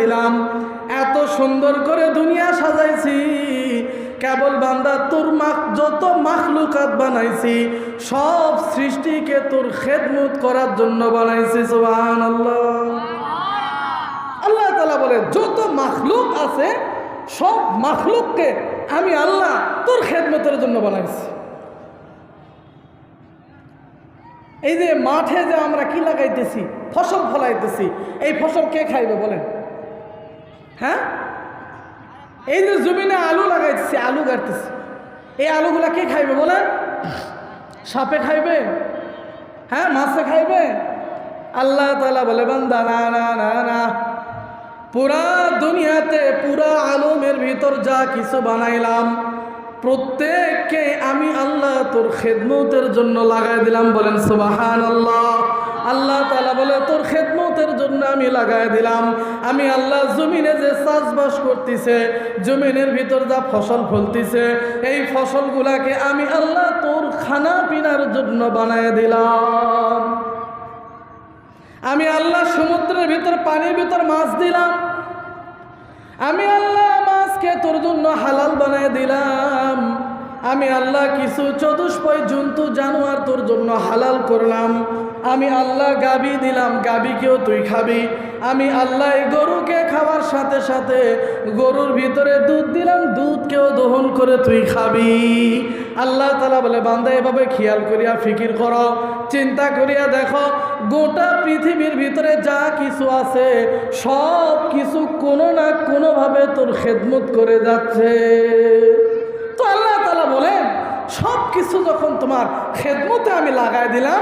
দিলাম। এত সুন্দর করে দুনিয়া সাজাইছি। কেবল বান্দা, তোর মাখ, যত মাখলুকাত বানাইছি, সব সৃষ্টিকে তোর খেদমত করার জন্য বানাইছি সুবহান আল্লাহ আল্লাহ তালা বলে, যত মাখলুক আছে, সব মাখলুককে আমি আল্লাহ তোর খেদমতের জন্য বানাইছি। এই যে মাঠে যে আমরা কি লাগাইতেছি? ফসল ফলাইতেছি। এই ফসল কে খাইবে বলেন? হ্যাঁ? এই যে জমিনে আলু লাগাইতেছি, আলু গাড়তেছি এই আলুগুলা কে খাইবে বলেন সাপে খাইবে? হ্যাঁ মাছে খাইবে? আল্লাহ তালা বলে, বান্দা, না না না না। পুরা দুনিয়াতে পুরা আলমের ভিতর যা কিছু বানাইলাম, প্রত্যেককে আমি আল্লাহ তোর খেদমতের জন্য লাগাই দিলাম বলেন সুবাহান আল্লাহ আল্লাহ তালা বলে, তোর খেদমতের জন্য আমি লাগাই দিলাম। আমি আল্লাহ জমিনে যে চাষবাস করতেছে, জমিনের ভিতর যা ফসল ফলতিছে, এই ফসলগুলাকে আমি আল্লাহ তোর খানা পিনার জন্য বানায় দিলাম। আমি আল্লাহ সমুদ্রের ভিতর, পানির ভিতর মাছ দিলাম। আমি আল্লাহ মাছকে তোর জন্য হালাল বানায় দিলাম। আমি আল্লাহ কিছু চতুষ্পয় জন্তু জানোয়ার তোর জন্য হালাল করলাম। আমি আল্লাহ গাবি দিলাম, গাবিকেও তুই খাবি। আমি আল্লাহ গরুকে খাওয়ার সাথে সাথে গরুর ভিতরে দুধ দিলাম, দুধকেও দহন করে তুই খাবি। আল্লাহ তালা বলে, বান্দা, এভাবে খেয়াল করিয়া ফিকির করো, চিন্তা করিয়া দেখো, গোটা পৃথিবীর ভিতরে যা কিছু আছে সব কিছু কোনো না কোনোভাবে তোর খেদমত করে যাচ্ছে। সব কিছু যখন তোমার খেদমতে আমি লাগাই দিলাম,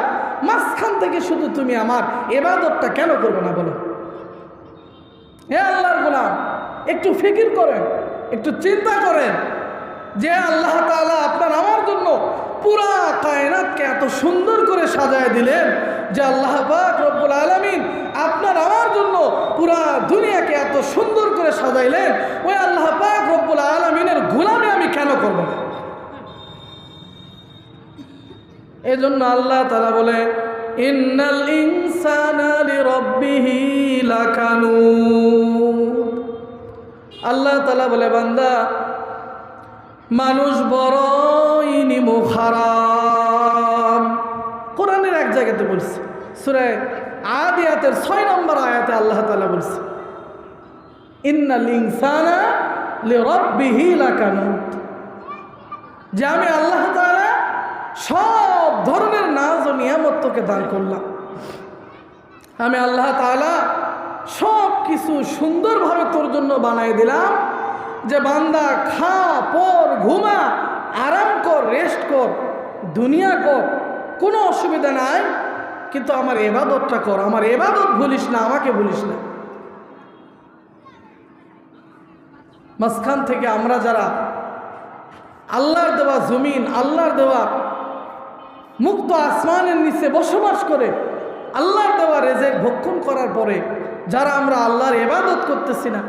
মাঝখান থেকে শুধু তুমি আমার এবাদতটা কেন করবে না বলো? হে আল্লাহর গোলাম, একটু ফিকির করেন, একটু চিন্তা করেন যে আল্লাহ তাআলা আপনার আমার জন্য পুরা কায়নাতকে এত সুন্দর করে সাজায় দিলেন যে আল্লাহ রব্বুল আলামিন আপনার আমার জন্য পুরা দুনিয়াকে এত সুন্দর করে সাজাইলেন। ওই আল্লাহ পাক রব্বুল আলামিনের গোলামি আমি কেন করব না? এজন্য আল্লাহ তাআলা বলে, ইন্নাল ইনসানা লিরাব্বিহি লাকানুত আল্লাহ তাআলা বলে, বান্দা, মানুষ বড়ই নিমো খারাপ কোরআনের এক জায়গাতে বলছে সুরায় আদিয়াতের ছয় নম্বর আয়াতে আল্লাহ তাআলা বলছে, ইন্নাল ইনসানা লিরাব্বিহি লাকানুত যে আমি আল্লাহ তাআলা সব ধরনের নাজ ও নিয়ামত দান করলাম। আমি আল্লাহ তাআলা সব কিছু সুন্দরভাবে তোর জন্য বানাই দিলাম। যে বান্দা খা, পর, ঘুমা, আরাম কর রেস্ট কর, দুনিয়া কর, কোনো অসুবিধা নাই। কিন্তু আমার এবাদতটা কর, আমার এবাদত ভুলিস না, আমাকে ভুলিস না। মাঝখান থেকে আমরা যারা আল্লাহর দেওয়া জমিন, আল্লাহর দেওয়া মুক্ত আসমানের নিচে বসবাস করে আল্লাহর দেওয়া রেজেক ভক্ষণ করার পরে যারা আমরা আল্লাহর এবাদত করতেছি না,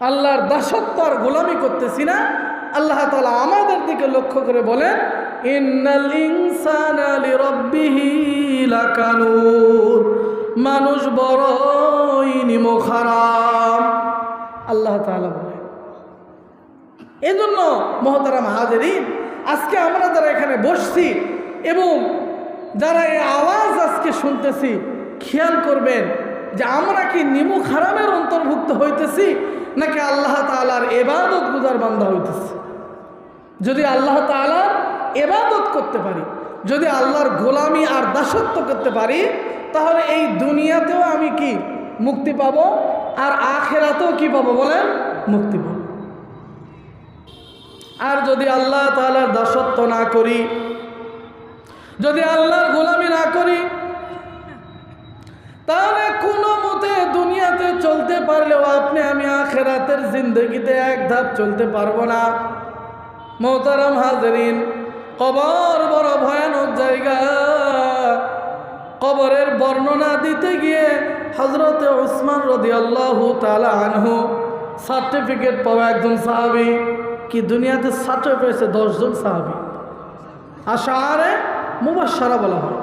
আল্লাহর দাসত্ব আর গোলামি করতেছি না, আল্লাহ তালা আমাদের দিকে লক্ষ্য করে বলেন মানুষ বড়ই খারাপ আল্লাহ তাআলা বলে এজন্য মহতারাম হাজারিন আজকে আমরা যারা এখানে বসছি এবং যারা এই আওয়াজ আজকে শুনতেছি, খেয়াল করবেন যে আমরা কি নিমু খারামের অন্তর্ভুক্ত হইতেছি, নাকি আল্লাহ তালার এবাদত গুজার বান্ধা হইতেছি? যদি আল্লাহ তালার এবাদত করতে পারি, যদি আল্লাহর গোলামি আর দাসত্ব করতে পারি, তাহলে এই দুনিয়াতেও আমি কি মুক্তি পাব আর আখেরাতেও কি পাবো বলেন? মুক্তি পাবো। আর যদি আল্লাহ তালার দাসত্ব না করি, যদি আল্লাহর গোলামি না করি, তাহলে কোনো মতে দুনিয়াতে চলতে পারলেও আপনি আমি আখেরাতের জিন্দগিতে এক ধাপ চলতে পারব না। মোহতারাম হাজরিন, কবর বড় ভয়ানক জায়গা। কবরের বর্ণনা দিতে গিয়ে হজরতে ওসমান রদি আল্লাহ তালা আনহু সার্টিফিকেট পাওয়া একজন সাহাবি। কি দুনিয়াতে সার্টিফিকেট পেয়েছে দশজন সাহাবি। আশারে মুবাসারা বলা হয়।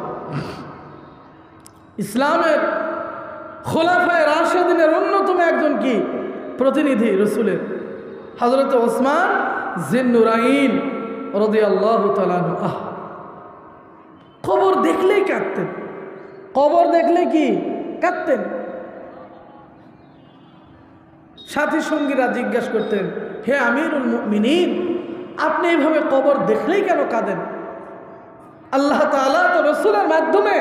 ইসলামের খোলাফায় রাশেদিনের অন্যতম একজন কি? প্রতিনিধি, রসুলের। হজরত ওসমান জিন্নুরাইন রদি আল্লাহ আহ! কবর দেখলেই কাঁদতেন। কবর দেখলে কি? কাঁদতেন। সাথী সঙ্গীরা জিজ্ঞাসা করতেন, হে আমিরুল মিনীন আপনি এইভাবে কবর দেখলেই কেন কাঁদেন? আল্লাহ তাআলা তো রসুলের মাধ্যমে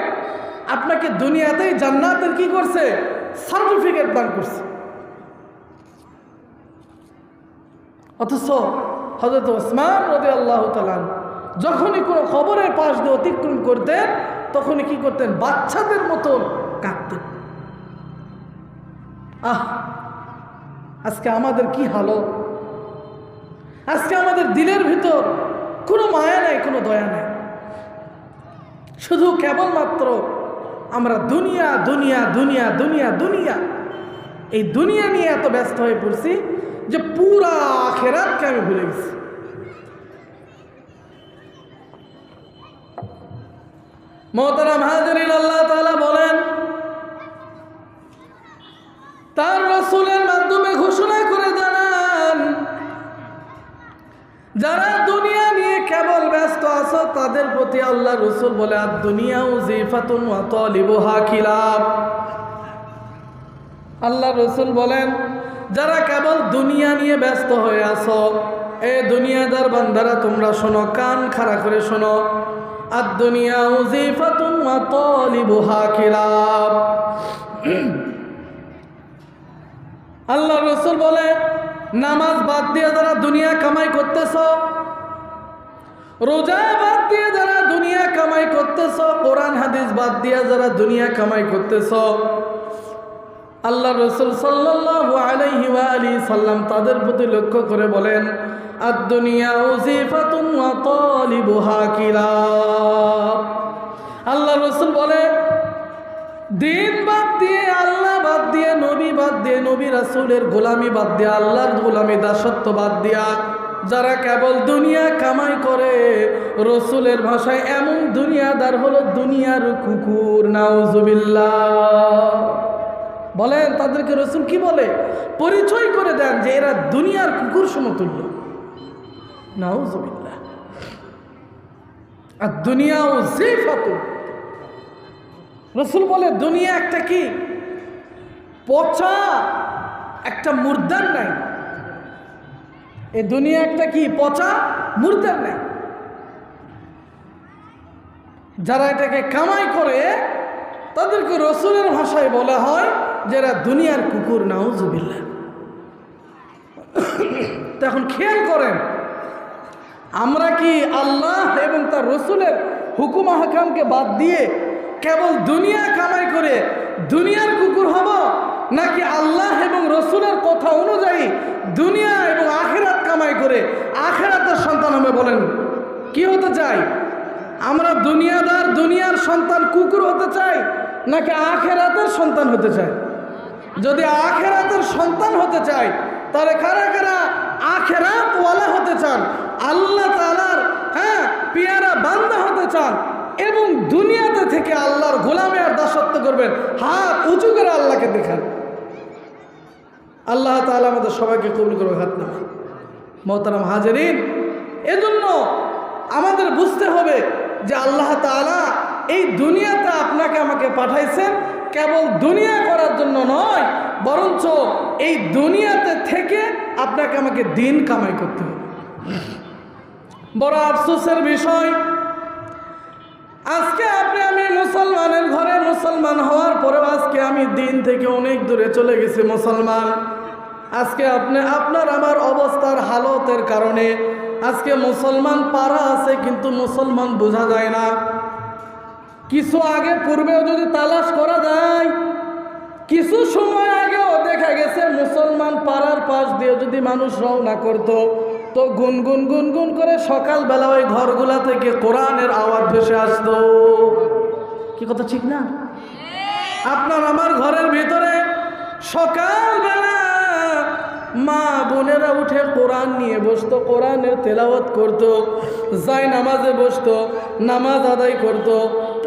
আপনাকে দুনিয়াতেই জান্নাতের কি করছে? সার্টিফিকেট দান করছে। অথচ হজরত ওসমান রদি আল্লাহ তালান যখনই কোনো খবরের পাশ দিয়ে অতিক্রম করতেন, তখনই কি করতেন? বাচ্চাদের মতন কাঁদতেন। আহ! আজকে আমাদের কি হালো আজকে আমাদের দিলের ভিতর কোনো মায়া নাই, কোনো দয়া নাই। শুধু কেবলমাত্র আমরা দুনিয়া দুনিয়া দুনিয়া দুনিয়া দুনিয়া, এই দুনিয়া নিয়ে এত ব্যস্ত হয়ে পড়ছি যে পুরা খেরাতকে আমি ভুলে গেছি। মোহতারাম হাজরিন, আল্লাহ তাদের প্রতি আল্লাহ রসুল বলে আর দুনিয়া উজিফাতুন তালিবুহা খিলাফ। আল্লাহ রসুল বলেন, যারা কেবল দুনিয়া নিয়ে ব্যস্ত হয়ে আছো, এ দুনিয়াদার বান্দারা তোমরা শোনো, কান খাড়া করে শোনো আর দুনিয়া উজিফাতুন তালিবুহা খিলাফ। আল্লাহ রসুল বলে, নামাজ বাদ দিয়ে যারা দুনিয়া কামাই করতেছ রোজা বাদ দিয়ে যারা দুনিয়া কামাই করতেছ, কোরআন, হাদিস বাদ দিয়ে যারা দুনিয়া কামাই করতেছ আল্লাহ রসুল আলী সাল্লাম তাদের প্রতি লক্ষ্য করে বলেন আর দুনিয়া উজিফাতুন আল্লাহ রসুল বলে, দিন বাদ দিয়ে, আল্লাহ বাদ দিয়ে, নবী বাদ দিয়ে, নবী রাসুলের গোলামি বাদ দিয়ে, আল্লাহর গোলামি দাসত্ব বাদ দিয়া যারা কেবল দুনিয়া কামাই করে, রসুলের ভাষায় এমন দুনিয়াদার হলো দুনিয়ার কুকুর, নাউজুবিল্লাহ। বলেন, তাদেরকে রসুল কি বলে? পরিচয় করে দেন যে এরা দুনিয়ার কুকুর সমতুল্য। নাউজুবিল্লাহ। আর দুনিয়া ও জিফাতুন রসুল বলে, দুনিয়া একটা কি? পচা, একটা মুর্দার নাই। এ দুনিয়া একটা কি? পচা মুর্দার নাই যারা এটাকে কামাই করে, তাদেরকে রসুলের ভাষায় বলা হয় যারা দুনিয়ার কুকুর নাউজুবিল্লা তো এখন খেয়াল করেন, আমরা কি আল্লাহ এবং তার রসুলের হুকুম হাকামকে বাদ দিয়ে কেবল দুনিয়া কামাই করে দুনিয়ার কুকুর হব? নাকি আল্লাহ এবং রসুলের কথা অনুযায়ী দুনিয়া এবং আখেরাত করে আখেরাতের সন্তান হবে বলেন। কি হতে চাই? আমরা দুনিয়াদার দুনিয়ার সন্তান কুকুর হতে চাই নাকি আখেরাতের সন্তান হতে চাই? যদি আখেরাতের সন্তান হতে চাই, তাহলে কারা কারা আখেরাত ওয়ালা হতে চান? আল্লাহ তালার হ্যাঁ পিয়ারা বান্দা হতে চান এবং দুনিয়াতে থেকে আল্লাহর গোলামে আর দাসত্ব করবেন। হাত উঁচু করে আল্লাহকে দেখান। আল্লাহ তালা আমাদের সবাইকে কবুল করবে হাত না মোহতারাম হাজারিন, এজন্য আমাদের বুঝতে হবে যে আল্লাহ তালা এই দুনিয়াতে আপনাকে আমাকে পাঠাইছেন, কেবল দুনিয়া করার জন্য নয়, বরঞ্চ এই দুনিয়াতে থেকে আপনাকে আমাকে দিন কামাই করতে হবে। বড় আফসোসের বিষয়, আজকে আপনি আমি মুসলমানের ঘরে মুসলমান হওয়ার পরেও আজকে আমি দিন থেকে অনেক দূরে চলে গেছি মুসলমান। আজকে আপনি, আপনার আমার অবস্থার হালতের কারণে আজকে মুসলমান পাড়া আছে, কিন্তু মুসলমান বোঝা যায় না। কিছু আগে পূর্বেও যদি তালাশ করা যায়, কিছু সময় আগেও দেখা গেছে মুসলমান পাড়ার পাশ দিয়ে যদি মানুষ রওনা করত, তো গুনগুন গুনগুন করে সকালবেলা ওই ঘরগুলা থেকে কোরআনের আওয়াজ ভেসে আসতো। কি কথা ঠিক না? আপনার আমার ঘরের ভিতরে সকালবেলা মা বোনেরা উঠে কোরআন নিয়ে বসতো, কোরআনের তেলাওয়াত করত যাই নামাজে বসতো, নামাজ আদায় করত,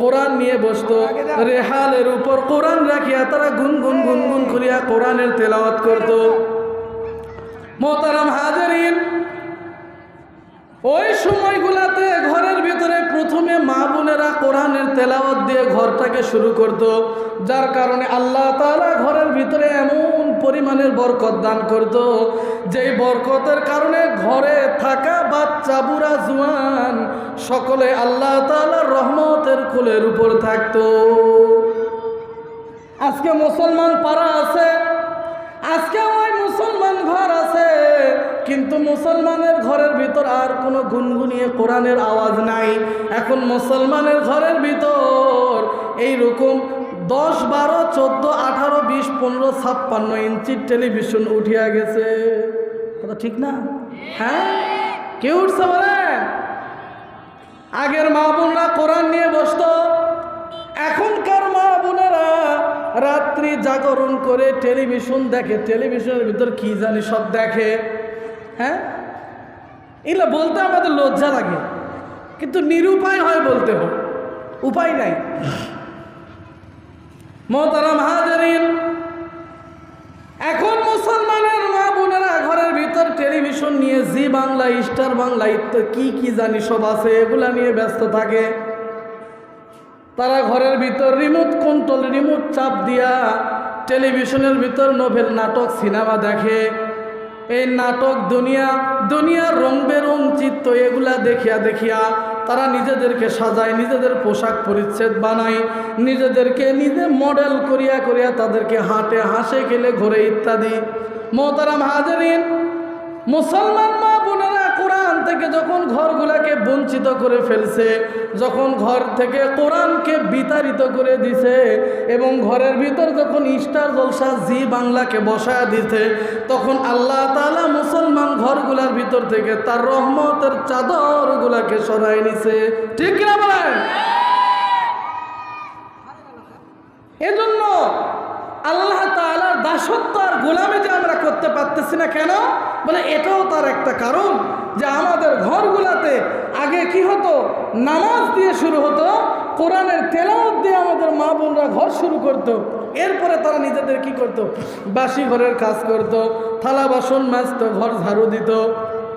কোরআন নিয়ে বসতো, রেহালের উপর কোরআন রাখিয়া তারা গুনগুন গুনগুন করিয়া কোরআনের তেলাওয়াত করত। মোতারাম হাজারিন, ওই সময়গুলাতে ঘরের ভিতরে প্রথমে মা বোনেরা কোরআনের তেলাওয়াত দিয়ে ঘরটাকে শুরু করত, যার কারণে আল্লাহ তাআলা ঘরের ভিতরে এমন পরিমাণের বরকত দান করত। যেই বরকতের কারণে ঘরে থাকা বাচ্চা, বুড়া, জুয়ান সকলে আল্লাহ তাআলার রহমতের কুলের উপর থাকতো। আজকে মুসলমান পাড়া আছে, আজকে ওই মুসলমান ঘর আছে, কিন্তু মুসলমানের ঘরের ভিতর আর কোনো গুনগুনিয়ে কোরআনের আওয়াজ নাই। এখন মুসলমানের ঘরের ভিতর এই রকম দশ বারো চোদ্দ আঠারো বিশ পনেরো ছাপ্পান্ন ইঞ্চির টেলিভিশন উঠিয়া গেছে। কথা ঠিক না? হ্যাঁ? কে উঠছে বলেন? আগের মা বোনরা কোরআন নিয়ে বসতো। এখনকার মা বোনেরা রাত্রি জাগরণ করে টেলিভিশন দেখে। টেলিভিশনের ভিতর কি জানি সব দেখে। হ্যাঁ? এগুলো বলতে আমাদের লজ্জা লাগে। কিন্তু নিরুপায় হয় বলতে হয়। উপায় নাই। মহতারাম হাজারিন, এখন মুসলমানের মা বোনেরা ঘরের ভিতর টেলিভিশন নিয়ে জি বাংলা, স্টার বাংলা ইত্যাদি কি কি জানি সব আছে, এগুলা নিয়ে ব্যস্ত থাকে। তারা ঘরের ভিতর রিমোট কন্ট্রোল রিমোট চাপ দিয়া টেলিভিশনের ভিতর নোভেল নাটক, সিনেমা দেখে। এই নাটক দুনিয়া, দুনিয়ার রং বেরং চিত্ত এগুলা দেখিয়া দেখিয়া তারা নিজেদেরকে সাজায়, নিজেদের পোশাক পরিচ্ছেদ বানায়, নিজেদেরকে নিজে মডেল করিয়া করিয়া তাদেরকে হাঁটে, হাসে, খেলে, ঘোরে ইত্যাদি। মোহতারাম হাজারিন, মুসলমান থেকে যখন ঘরগুলাকে বঞ্চিত করে ফেলছে যখন ঘর থেকে কোরআনকে বিতাড়িত করে দিছে এবং ঘরের ভিতর যখন ইস্টার জলসা জি বাংলাকে বসায় দিছে তখন আল্লাহ তাআলা মুসলমান ঘরগুলার ভিতর থেকে তার রহমতের চাদরগুলাকে সরাই নিছে। ঠিক কিনা বলেন? এজন্য আল্লাহ তাআলার দাসত্ব আর গোলামি যে আমরা করতে পারতেছি না কেন? বলে এটাও তার একটা কারণ যে আমাদের ঘরগুলাতে আগে কি হতো? নামাজ দিয়ে শুরু হতো, কোরআনের তেলাওয়াত দিয়ে আমাদের মা বোনরা ঘর শুরু করতো। এরপরে তারা নিজেদের কি করতো? বাসি ঘরের কাজ করত, থালা বাসন মাজতো, ঘর ঝাড়ু দিত।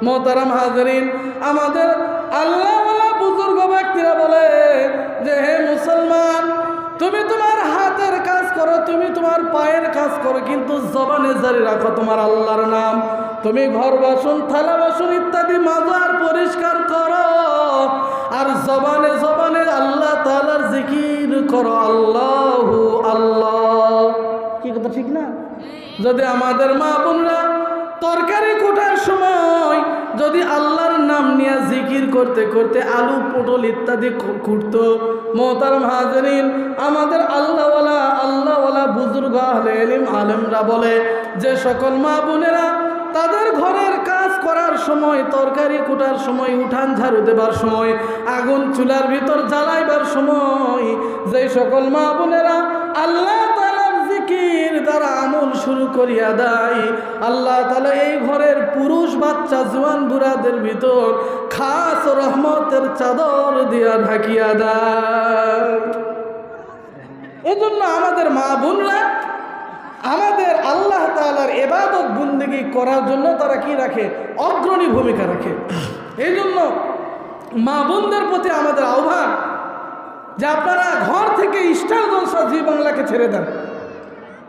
মোহতারাম হাজারিন, আমাদের আল্লাহ বুজুর্গ ব্যক্তিরা বলে যে, হে মুসলমান, তুমি তোমার তোমার পায়ের কাজ করো কিন্তু জবানে জারি রাখো তোমার আল্লাহর নাম। তুমি ঘর বাসন থালা বাসন ইত্যাদি মাজার পরিষ্কার করো। আর জবানে জবানে আল্লাহ তালার জিকির করো আল্লাহ আল্লাহ। কি কথা ঠিক না? যদি আমাদের মা বোনরা তরকারি কোটার সময় যদি আল্লাহর নাম নিয়ে জিকির করতে করতে আলু, পটল ইত্যাদি কুটত মোহতার হাজরিন, আমাদের আল্লাহওয়ালা আল্লাহওয়ালা বুজুর্গ আহলে এলিম আলেমরা বলে যে সকল মা বোনেরা, তাদের ঘরের কাজ করার সময়, তরকারি কুটার সময়, উঠান ঝাড়ু দেবার সময়, আগুন চুলার ভিতর জ্বালাইবার সময়, যে সকল মা বোনেরা আল্লাহ তালার জিকির দ্বারা আমল শুরু করিয়া দেয়। আল্লাহ তালা এই ঘরের পুরুষ বাচ্চা, জোয়ান বুড়াদের ভিতর খাস রহমতের চাদর দিয়া ঢাকিয়া দেয়। এজন্য আমাদের মা বোনরা, আমাদের আল্লাহ তালার এবাদত বন্দিগি করার জন্য তারা কি রাখে? অগ্রণী ভূমিকা রাখে। এই জন্য মা বোনদের প্রতি আমাদের আহ্বান যে আপনারা ঘর থেকে স্টার জলসা জি বাংলাকে ছেড়ে দেন।